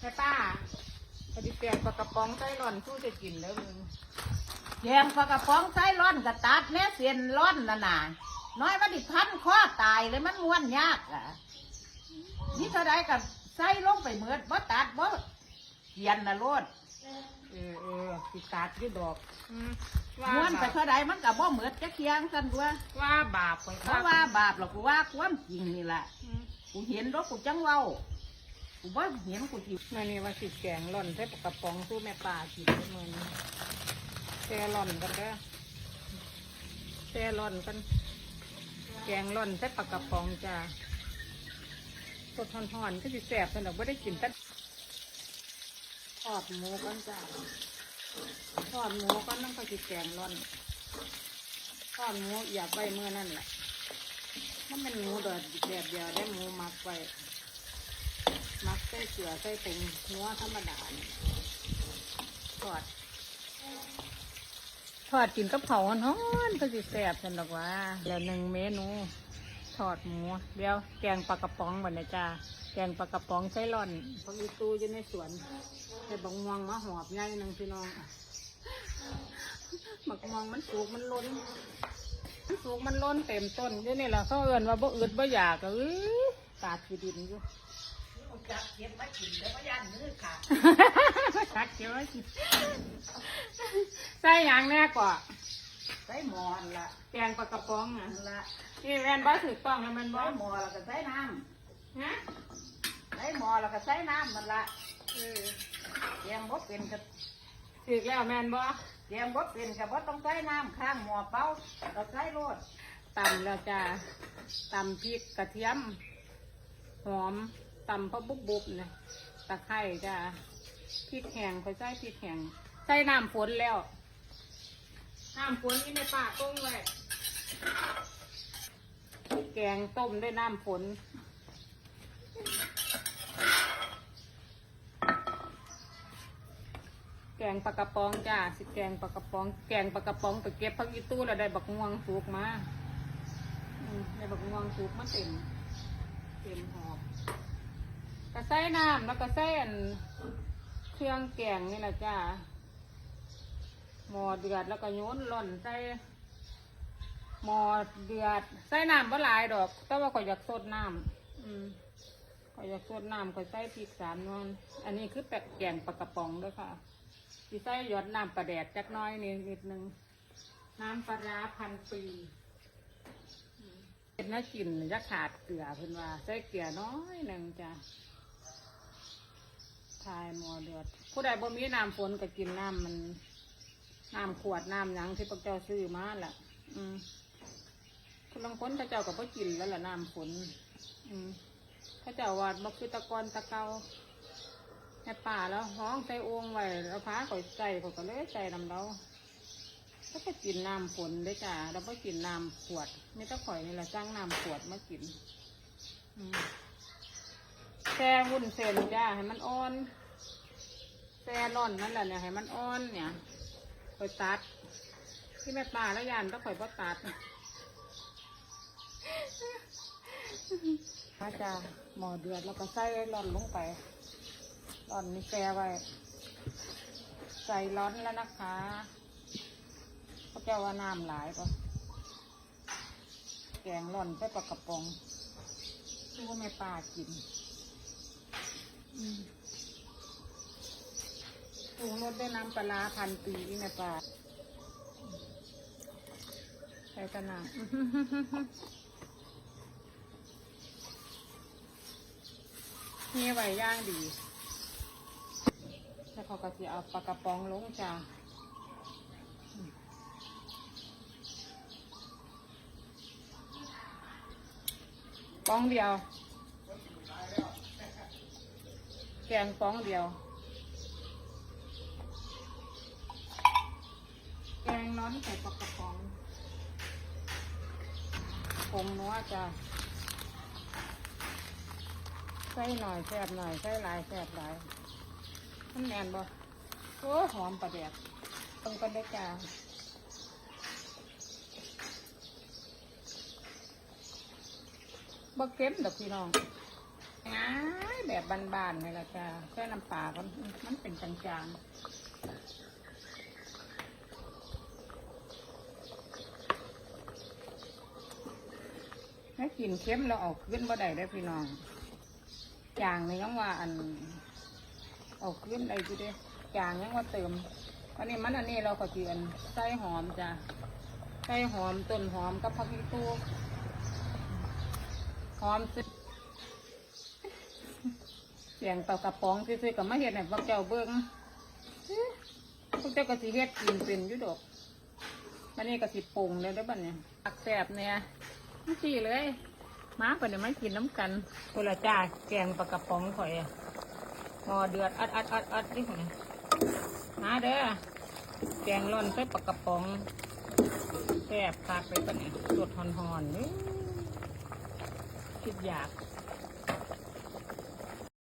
แม่ป้าพอดีเปลี่ยนปลากระป๋องไส้ร่อนสู้จะกินแล้วมึงแยงปลากระป๋องไส้ร้อนกระตัดแม่เสียนร้อนน่ะน่ะน้อยมันดิพันข้อตายเลยมันม้วนยากอะนี่เท่าไรกับไส้ลงไปเหมือดบ่ตัดบ่เขียนนะโลดเออเออสิตัดอยี่ดอกอืมว่าม้วนไปบาปเท่าไรมันกับบ่เหมือดจะเคียงกันตัวว่าบาปไปเพราะว่าบาปหรอกกูว่าความจริงนี่แหละอืมกูเห็นรถกูจังเว้า กูว่าเห็นกูจีมื่อนี้ว่าสิแกงร่อนใส่ปากระป๋องสู้แม่ป้ากินมื่อนี้แช่ร่อนกันเด้อแช่ร่อนกัน แกงร่อนใส่ปลากระป๋องจ้าสดหอนๆก็สิแสบสนุกไม่ได้กินแต่ทอดหมูกันจ้าทอดหมูกันน้ำข้าวจีแกงร่อนทอดหมูอยากไปเมื่อนั่นแหละมันเป็นหมูเดือดแบบเดียวได้หมูมักไป มักใส่เกลือใส่ผงนัวธรรมดานี่ทอดทอดกินกับเผาวฮ้อนๆก็สิแซ่บสนุกว่าแล้วหนึ่งเมนูทอดหมูเดี๋ยวแกงปลากระป๋องบันนะจ้าแกงปลากระป๋องไส้ร่อนพักอีตูอยู่ในสวนใส่บักม่วงมาหอบใหญ่หนึงพี่น้องบักม่วงมันสุกมันล้นมันสุกมันล้นเต็มต้นเดี๋ยวนี้แหละเขาเอื่นว่าบ่อืดบ่อยากก็เอ้ยตาดขี้ดินอยู่ จับเก็บมากินแล้วก็ย่านมือขาดชักเกี่ยวไว้กินใส่หยางแน่ก่อนใส่หมอนละแกงปลากระป๋องอะนั่นละนี่แม่นบ่ถูกต้องแล้วแม่นบ่ใส่หมอแล้วก็ใส่น้ฮะำใส่หมอแล้วก็ใส่น้ำมันละเออแยงบดเป็นกับถูกแล้วแม่นบ่แยงบดเป็นกับว่าต้องใส่น้ำข้างหมอเป้าเราใส่โรดตำแล้วจ้าตำพริกกระเทียม หอม ตำพะบุบบุบๆนะตะไคร้จ้าพริกแห้งค่อยใส่พริกแห้งใส่น้ำฝนแล้วน้ำฝนนี่ในป่าต้งไว้แกงต้มด้วยน้ำฝนแกงปลากระป๋องจ้าสิแกงปลากระป๋อง แกงปลากระป๋องไปเก็บพักอีตู้แล้วได้บักม่วงสุกมาอืมได้บักม่วงสุกมาเต็ม เต็มหอบ กระใส่น้ำแล้วก็ใส่อันเครื่องแกงนี่แหละจ้าหม้อเดือดแล้วก็โยนหล่อนใส่หม้อเดือด ใส่น้ำบ่หลายดอก แต่ว่าข่อยอยากสดน้ำอืมข่อยอยากสดน้ำข่อยใส่พริกสามนวลอันนี้คือแปะแกงปลากระป๋องด้วยค่ะสีใส่หยดน้ำปลาแดดจักหน้อยนิดนิดนึงน้ำปลาร้าพันปีอืมเป็นน่ากินจะขาดเกลือเพิ่นว่า ใส่เกลือน้อยหนึ่งจ้ะ ทายหมอเดือด ผู้ใดบ่มีน้ำฝนก็กินน้ำมันน้ำขวดน้ำหยังที่พวกเจ้าซื้อมาแหละอืมคนบางคนเขาเจ้าก็บ่กินแล้วล่ะน้ำฝน อืมเขาเจ้าว่าบ่คือตะกอนตะเกาแม่ป่าแล้วห้องใส่องไว้แล้วพาข่อยใส่ข่อยก็เลยใส่นำเราก็ไปกินน้ำฝนได้จ้าเราไม่กินน้ำขวดไม่ต้องข่อยนี่แหละจ้างน้ำขวดมากิน อืม ช่วุ้นเส้นจ้าให้มันอ่อนแช่ร่อนนั่นแหละเนี่ยให้มันอ่อนเนี่ยข่อยตัด ที่แม่ป่าแล้วยานต้องข่อยบ่ตัดมาจ้าหมอเดือดแล้วก็ใส่ร่อนลงไปร้อนนี่แช่ไว้ ใส่ร้อนแล้วนะคะเขาแก้ว่าน้ำหลายปะแกงร้อนไปปลากระป๋องที่ว่าแม่ปลากิน ปรุงรสด้วยน้ำปลาพันปีนี่แม่ปลาใส่กระนานี่ไวย่างดีแล้วเขาก็จะเอาปลากระป๋องลงจ้าป้องเดียว แกงป้องเดียว แกงน้อนใส่ปลากระป๋องผงนัวจ้าใส่หน่อยแซ่บหน่อยใส่หลายแซ่บหลายมันแมนบ่โอ้หอมประเดียกตรงกันได้จ้าบ่เก็บดอกพี่น้อง ง่ายแบบบานๆนี่แหละจ้าแค่น้ำปลาก็มันเป็นจางๆถ้ากินเค็มเราออกขึ้นบ่ได้ได้พี่น้องจางนี่ยังว่าอันออกขึ้นได้จีเด้จางยังว่าเติมอันนี้มันอันนี้เราก็เจียนใส่หอมจ้ะใส่หอมต้นหอมกับผักอีตูหอมสิ เสียงเป่ากระป๋องซื้อๆกับมาเห็ดให้พวกเจ้าเบิ้งอื้อพวกเจ้าก็สิเฮ็ดกินเป็นอยู่ดอกวันนี้ก็สิปรุงเลยเด้อบัดเนี่ยอักแสบเนี่ยนี่สิเลยมาปะเนี่ยมากินน้ำกันคนละจ้าแกงปลากระป๋องข่อยอะหอเดือดอัดอัดอัดอัดนี่คนนี้มาเด้อแกงร่อนใส่ปลากระป๋องแซ่บคักเลยปะเนี่ยสดหอนๆนี่คิดอยาก